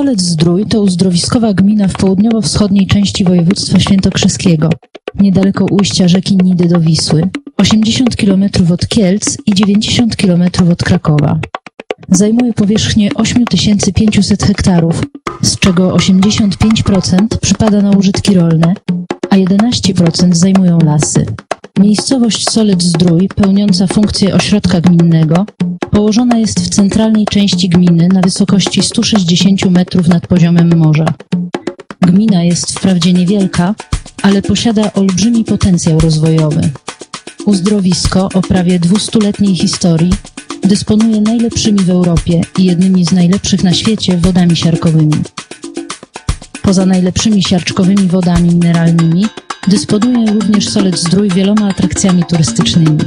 Solec Zdrój to uzdrowiskowa gmina w południowo-wschodniej części województwa świętokrzyskiego, niedaleko ujścia rzeki Nidy do Wisły, 80 km od Kielc i 90 km od Krakowa. Zajmuje powierzchnię 8500 hektarów, z czego 85% przypada na użytki rolne, a 11% zajmują lasy. Miejscowość Solec Zdrój, pełniąca funkcję ośrodka gminnego, położona jest w centralnej części gminy na wysokości 160 metrów nad poziomem morza. Gmina jest wprawdzie niewielka, ale posiada olbrzymi potencjał rozwojowy. Uzdrowisko o prawie 200-letniej historii dysponuje najlepszymi w Europie i jednymi z najlepszych na świecie wodami siarkowymi. Poza najlepszymi siarczkowymi wodami mineralnymi dysponuje również Solec Zdrój wieloma atrakcjami turystycznymi.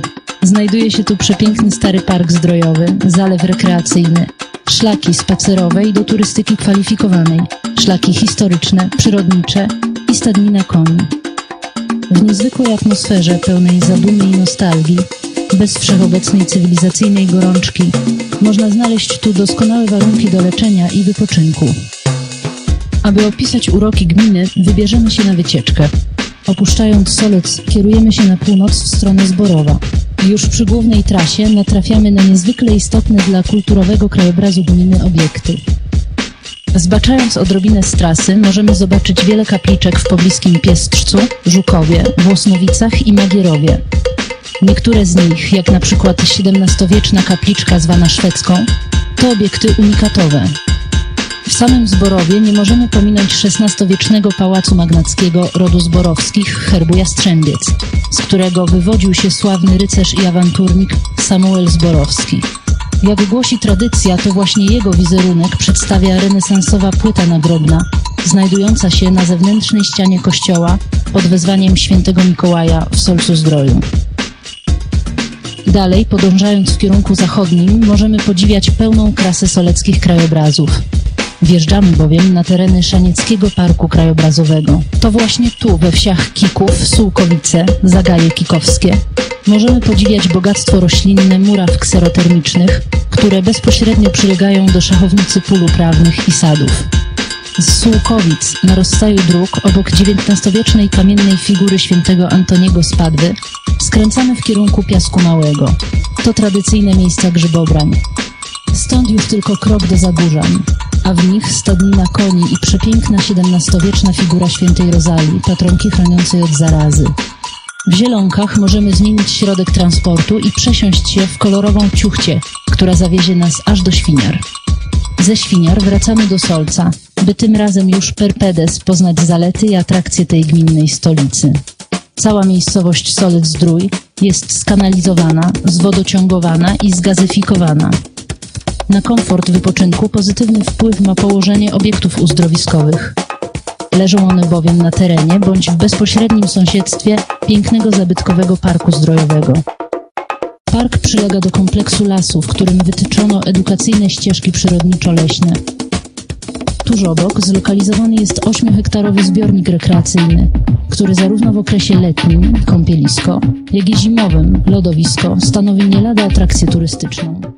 Znajduje się tu przepiękny stary park zdrojowy, zalew rekreacyjny, szlaki spacerowe i do turystyki kwalifikowanej, szlaki historyczne, przyrodnicze i stadnina koni. W niezwykłej atmosferze pełnej zadumy i nostalgii, bez wszechobecnej cywilizacyjnej gorączki, można znaleźć tu doskonałe warunki do leczenia i wypoczynku. Aby opisać uroki gminy, wybierzemy się na wycieczkę. Opuszczając Solec, kierujemy się na północ w stronę Zborowa. Już przy głównej trasie natrafiamy na niezwykle istotne dla kulturowego krajobrazu gminy obiekty. Zbaczając odrobinę z trasy, możemy zobaczyć wiele kapliczek w pobliskim Piestrzcu, Żukowie, Włosnowicach i Magierowie. Niektóre z nich, jak na przykład XVII-wieczna kapliczka zwana szwedzką, to obiekty unikatowe. W samym Zborowie nie możemy pominąć XVI-wiecznego pałacu magnackiego rodu Zborowskich herbu Jastrzębiec, z którego wywodził się sławny rycerz i awanturnik Samuel Zborowski. Jak głosi tradycja, to właśnie jego wizerunek przedstawia renesansowa płyta nagrobna, znajdująca się na zewnętrznej ścianie kościoła pod wezwaniem świętego Mikołaja w Solcu Zdroju. Dalej, podążając w kierunku zachodnim, możemy podziwiać pełną krasę soleckich krajobrazów. Wjeżdżamy bowiem na tereny Szanieckiego Parku Krajobrazowego. To właśnie tu, we wsiach Kików, Sułkowice, Zagaje Kikowskie, możemy podziwiać bogactwo roślinne muraw kserotermicznych, które bezpośrednio przylegają do szachownicy pól uprawnych i sadów. Z Sułkowic, na rozstaju dróg, obok XIX-wiecznej kamiennej figury świętego Antoniego z Padwy, skręcamy w kierunku Piasku Małego. To tradycyjne miejsca grzybobrań. Stąd już tylko krok do Zagórzań, a w nich stadnina koni i przepiękna XVII-wieczna figura świętej Rozalii, patronki chroniącej od zarazy. W Zielonkach możemy zmienić środek transportu i przesiąść się w kolorową ciuchcie, która zawiezie nas aż do Świniar. Ze Świniar wracamy do Solca, by tym razem już per pedes poznać zalety i atrakcje tej gminnej stolicy. Cała miejscowość Solec Zdrój jest skanalizowana, zwodociągowana i zgazyfikowana. Na komfort wypoczynku pozytywny wpływ ma położenie obiektów uzdrowiskowych. Leżą one bowiem na terenie bądź w bezpośrednim sąsiedztwie pięknego zabytkowego parku zdrojowego. Park przylega do kompleksu lasu, w którym wytyczono edukacyjne ścieżki przyrodniczo-leśne. Tuż obok zlokalizowany jest 8-hektarowy zbiornik rekreacyjny, który zarówno w okresie letnim, kąpielisko, jak i zimowym, lodowisko, stanowi nie lada atrakcję turystyczną.